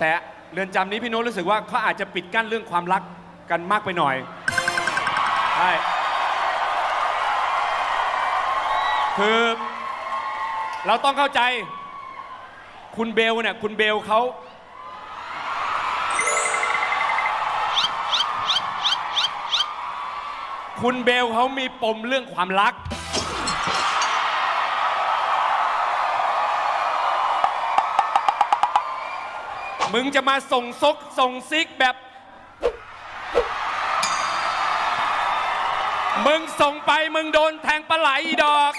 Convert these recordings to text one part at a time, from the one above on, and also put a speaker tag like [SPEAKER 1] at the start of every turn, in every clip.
[SPEAKER 1] แต่เรือนจำนี้พี่โน้ตรู้สึกว่าเขาอาจจะปิดกั้นเรื่องความรักกันมากไปหน่อยใช่คือ เราต้องเข้าใจคุณเบลเนี่ยคุณเบลเขาคุณเบลเขามีปมเรื่องความรัก มึงจะมาส่งซกส่งซิกแบบ มึงส่งไปมึงโดนแทงปลาไหลอีดอก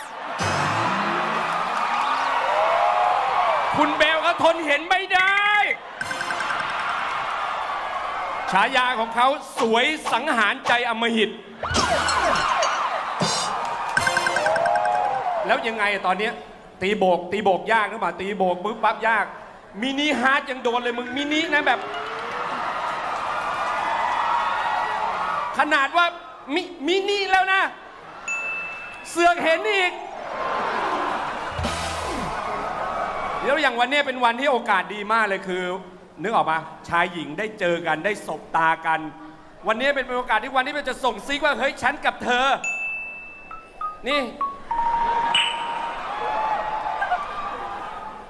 [SPEAKER 1] คุณเบลเขาทนเห็นไม่ได้ ฉายาของเขาสวยสังหารใจอมหิต แล้วยังไงตอนเนี้ยตีโบก ตีโบกยากหรือเปล่าตีโบกปึ๊บปั๊บยาก มินิฮาร์ดยังโดนเลยมึงมินินะแบบ ขนาดว่ามิมินิแล้วนะ เสือกเห็นอีก แล้วอย่างวันนี้เป็นวันที่โอกาสดีมากเลยคือ นึกออกปะชายหญิงได้เจอกันได้สบตากัน วันนี้เป็นโอกาสที่วันที่มันจะส่งซิกว่า เฮ้ย ฉันกับเธอ นี่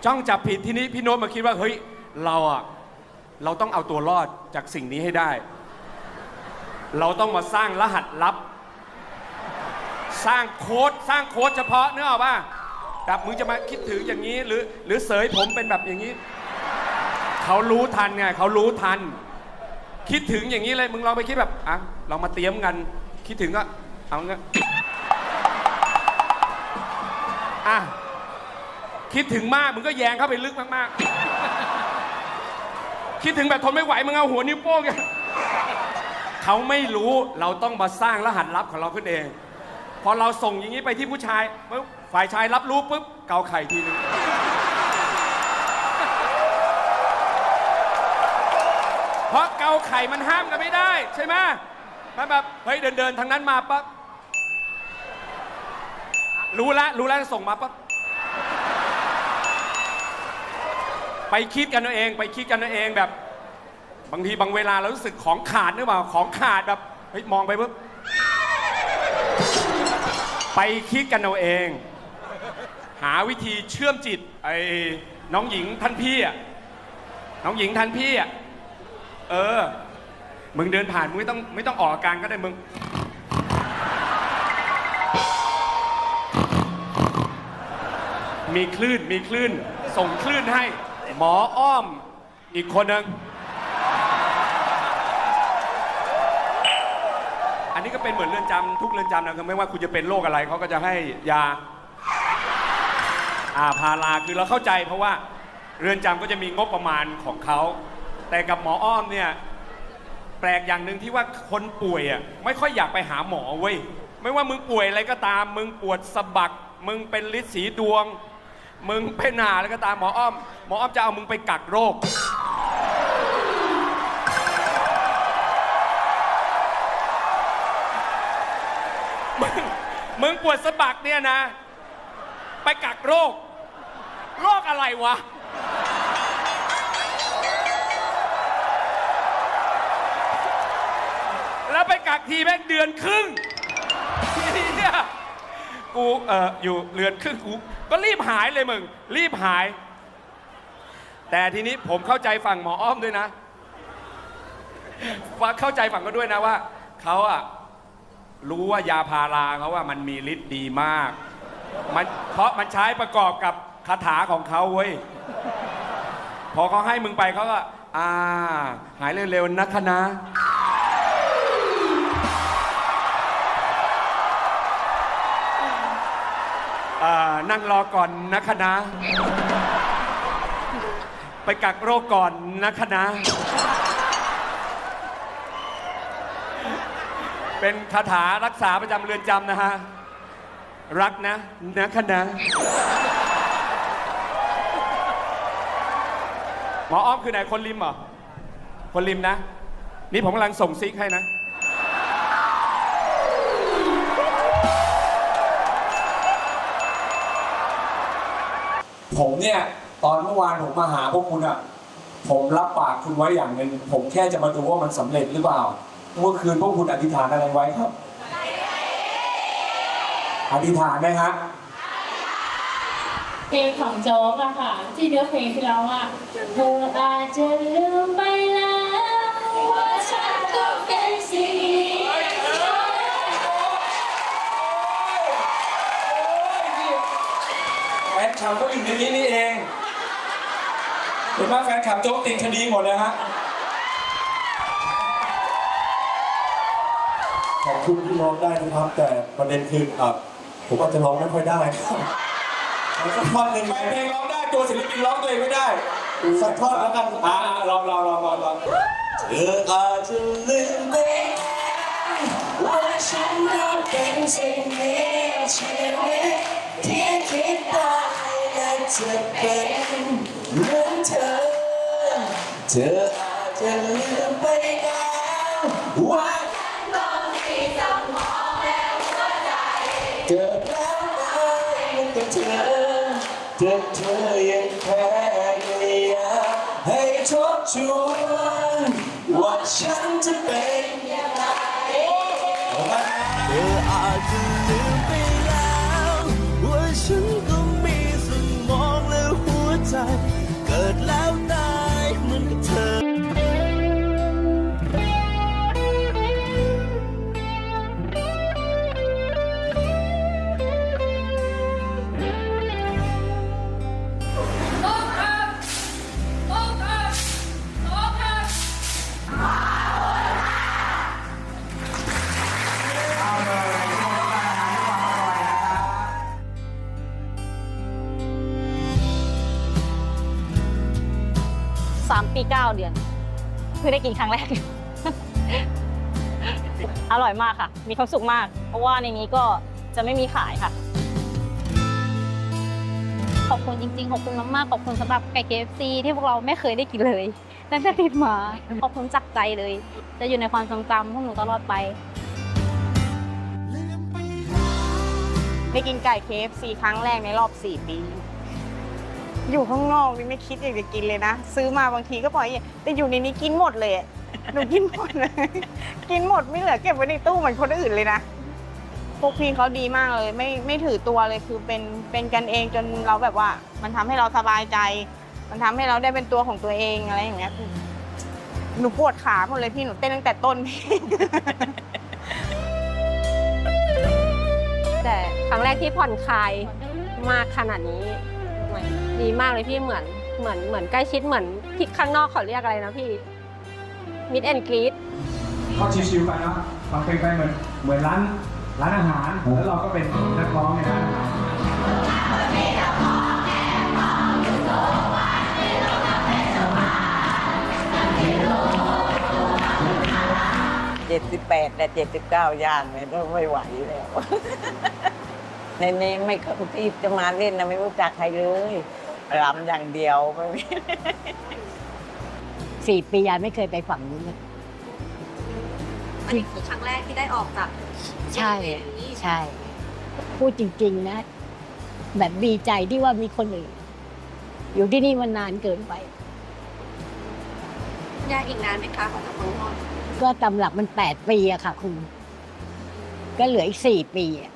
[SPEAKER 1] จ้องจับผิดทีนี้พี่โน้ตมาคิดว่าเฮ้ยเราอะเราต้องเอาตัวรอดจากสิ่งนี้ให้ได้ เราต้องมาสร้างรหัสลับ สร้างโค้ดสร้างโค้ดเฉพาะเนื้อออกป่ะแบบมึงจะมาคิดถึงอย่างนี้หรือหรือเสยผมเป็นแบบอย่างนี้ เขารู้ทันไงเขารู้ทัน คิดถึงอย่างนี้เลยมึงลองไปคิดแบบอะเรามาเตรียมกัน คิดถึงก็เอาเงี้ยอะ คิดถึงมากมึงก็แยงเข้าไปลึกมากๆ คิดถึงแบบทนไม่ไหวมึงเอาหัวนิ้วโป้งเนี่ยเขาไม่รู้เราต้องมาสร้างรหัสลับของเราขึ้นเอง พอเราส่งอย่างนี้ไปที่ผู้ชายปุ๊บฝ่ายชายรับรู้ปุ๊บเกาไข่ทีนึงเพราะเกาไข่มันห้ามกันไม่ได้ ใช่ไหมมันแบบเฮ้ยเดินเดินทางนั้นมาปั๊บรู้แล้วรู้แล้วส่งมาปั๊บ ไปคิดกันเอาเอง ไปคิดกันเอาเองแบบ บางทีบางเวลาเรารู้สึกของขาดหรือเปล่าของขาดแบบเฮ้ยมองไปปุ๊บไปคิดกันเอาเอง หาวิธีเชื่อมจิตไอ้น้องหญิงท่านพี่อะน้องหญิงท่านพี่อะเออ มึงเดินผ่านมึงไม่ต้องไม่ต้องออกอาการก็ได้มึงมีคลื่นมีคลื่น ส่งคลื่นให้ หมออ้อม อีกคนหนึ่งอันนี้ก็เป็นเหมือนเรือนจำทุกเรือนจำนะครับไม่ว่าคุณจะเป็นโรคอะไรเขาก็จะให้ยาอาพาราคือเราเข้าใจเพราะว่าเรือนจำก็จะมีงบประมาณของเขา แต่กับหมออ้อมเนี่ยแปลกอย่างหนึ่งที่ว่าคนป่วยอะไม่ค่อยอยากไปหาหมอเว้ยไม่ว่ามึงป่วยอะไรก็ตาม มึงปวดสะบัก มึงเป็นลิสีดวง มึงเป็นหนาอะไรก็ตามหมออ้อม หมออ้อมจะเอามึงไปกักโรค มึงมึงปวดสะบักเนี่ยนะ ไปกักโรค โรคอะไรวะ แล้วไปกักทีแม่งเดือนครึ่งเนี่ยกูเอ่ออยู่เดือนครึ่งกู ก็รีบหายเลยมึง รีบหาย แต่ทีนี้ผมเข้าใจฝั่งหมออ้อมด้วยนะว่าเข้าใจฝั่งก็ด้วยนะว่าเขาอะรู้ว่ายาพาราเขาว่ามันมีฤทธิ์ดีมากมันเพราะมันใช้ประกอบกับคาถาของเขาเว้ยพอเขาให้มึงไปเขาก็อ่า หายเร็วๆนะคะนะ อ่านั่งรอก่อนนะคะนะ ไปกักโรคก่อนนะคะนะ เป็นคาถารักษาประจำเรือนจำนะฮะ รักนะนะคะนะ หมออ้อมคือไหนคนริมเหรอ คนริมนะ นี่ผมกำลังส่งซิกให้นะ
[SPEAKER 2] ผมเนี่ย ตอนเมื่อวานผมมาหาพวกคุณอะผมรับปากคุณไว้อย่างหนึ่งผมแค่จะมาดูว่ามันสำเร็จหรือเปล่า เมื่อคืนพวกคุณอธิษฐานอะไรไว้ครับ อธิษฐานไหมฮะ
[SPEAKER 3] เพลงของโจ๊กอะค่ะ ที่เนื้อเพลงที่ร้องอะเธออาจจะลืมไปแล้วว่าฉันก็เป็นสิ่ง นี้
[SPEAKER 2] แฟนคลับก็อยู่ในนี้นี่เองเห็นไหมแฟนคลับโจ๊กติดคดีหมดเลยฮะ
[SPEAKER 4] ขอบคุณที่ร้องได้นะครับ แต่ประเด็นคืออะผมอาจจะร้องไม่ค่อยได้ครับแล้วสักท่อนหนึ่ง
[SPEAKER 2] แฟนเพลงร้องได้ตัวศิลปินร้องตัวเองไม่ได้
[SPEAKER 4] สักท่อนแล้วกัน
[SPEAKER 2] อ่าลองลองลองลองลอง
[SPEAKER 4] เธออาจจะลืมไปว่าฉันก็เป็นสิ่งนี้ชีวิตที่คิดได้และ จะเป็นเหมือนเธอ เธออาจจะลืมไปแล้วว่าเกิดแล้วได้มันกับเธอแต่เธอยังแพ้อยากให้ทบทวนว่าฉันจะเป็นอย่าง
[SPEAKER 5] 3 ปีเก้าเดื
[SPEAKER 6] อน เพิ่งได้กินครั้งแรก อร่อยมากค่ะ มีความสุขมาก เพราะว่าในนี้ก็จะไม่มีขายค่ะ ขอบคุณจริงๆ ขอบคุณมากๆ ขอบคุณสำหรับไก่เคฟซีที่พวกเราไม่เคยได้กินเลยตั้งแต่ติดมา ขอบคุณจากใจเลย จะอยู่ในความทรงจำพวกหนูตลอดไป
[SPEAKER 7] ได้กินไก่เคฟซีครั้งแรกในรอบ 4 ปี อยู่ข้างนอกนี่ไม่คิดอยากจะกินเลยนะ ซื้อมาบางทีก็ปล่อยแต่อยู่ในนี้กินหมดเลยหนูกินหมดเลยกินหมดไม่เหลือเก็บไว้ในตู้เหมือนคนอื่นเลยนะพวกพี่เขาดีมากเลย ไม่ไม่ถือตัวเลยคือเป็นเป็นกันเองจนเราแบบว่า มันทำให้เราสบายใจ มันทำให้เราได้เป็นตัวของตัวเองอะไรอย่างเงี้ยหนูปวดขาหมดเลยพี่หนูเต้นตั้งแต่ต้นพี่
[SPEAKER 8] แต่ครั้งแรกที่ผ่อนคลายมากขนาดนี้ ดีมากเลยพี่เหมือนเหมือนเหมือนใกล้ชิดเหมือนที่ข้างนอกเขาเรียกอะไรนะพี่มิดแอนกรีด
[SPEAKER 2] ก็ชิวๆไปเนาะฟังเพลงไปเหมือนเหมือนร้านร้านอาหารแล้วเราก็เป็นนักร้องในร้านอาหาร
[SPEAKER 9] เจ็ดสิบแปดและเจ็ดสิบเก้าย่างเนี่ยก็ไม่ไหวแล้ว ในนี้ไม่เคยที่จะมาเล่นนะไม่รู้จักใครเลยรำอย่างเดียวไม่มี
[SPEAKER 10] สี่ปียายไม่เคยไปฝั่งนู้นเลย
[SPEAKER 8] อันนี้คือครั้งแรกที่ได้ออกจาก
[SPEAKER 10] ใช่ ใช่ พูดจริง ๆ นะ แบบดีใจที่ว่ามีคนอื่น อยู่ที่นี่มันนานเกินไป
[SPEAKER 8] ยากอีกนานไหมคะของจากเมืองนอก
[SPEAKER 10] ก็ตำหลับมันแปดปีอะค่ะ คุณ ก็เหลืออีกสี่ปีอะ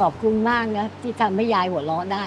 [SPEAKER 10] ขอบคุณมากนะที่ทำให้ยายหัวเราะได้